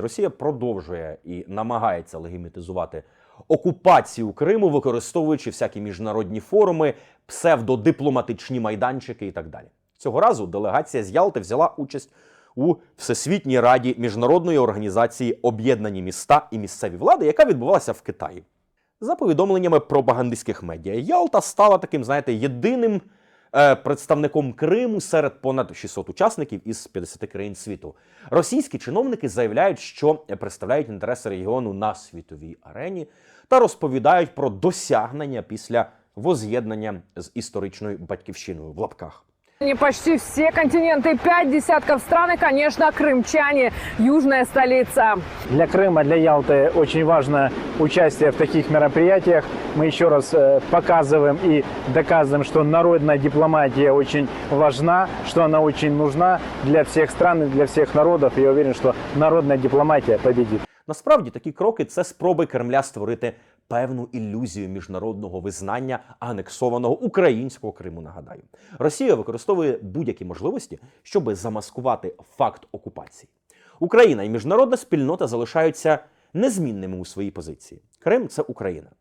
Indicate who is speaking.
Speaker 1: Росія продовжує і намагається легімітизувати окупацію Криму, використовуючи всякі міжнародні форуми, псевдодипломатичні майданчики і так далі. Цього разу делегація з Ялти взяла участь у Всесвітній раді міжнародної організації Об'єднані міста і місцеві влади, яка відбувалася в Китаї. За повідомленнями пропагандистських медіа, Ялта стала таким, знаєте, єдиним представником Криму серед понад 600 учасників із 50 країн світу. Російські чиновники заявляють, що представляють інтереси регіону на світовій арені та розповідають про досягнення після воз'єднання з історичною батьківщиною в лапках.
Speaker 2: Не почти все континенты, пять десятков стран и, конечно, крымчане, южная столица.
Speaker 3: Для Крыма, для Ялты очень важно участие в таких мероприятиях. Мы еще раз э, показываем и доказываем, что народная дипломатия очень важна, что она очень нужна для всех стран и для всех народов. Я уверен, что народная дипломатия победит.
Speaker 1: Насправді такі кроки це спроби Кремля створити певну ілюзію міжнародного визнання анексованого українського Криму. Нагадаю, Росія використовує будь-які можливості, щоб замаскувати факт окупації. Україна і міжнародна спільнота залишаються незмінними у своїй позиції. Крим це Україна.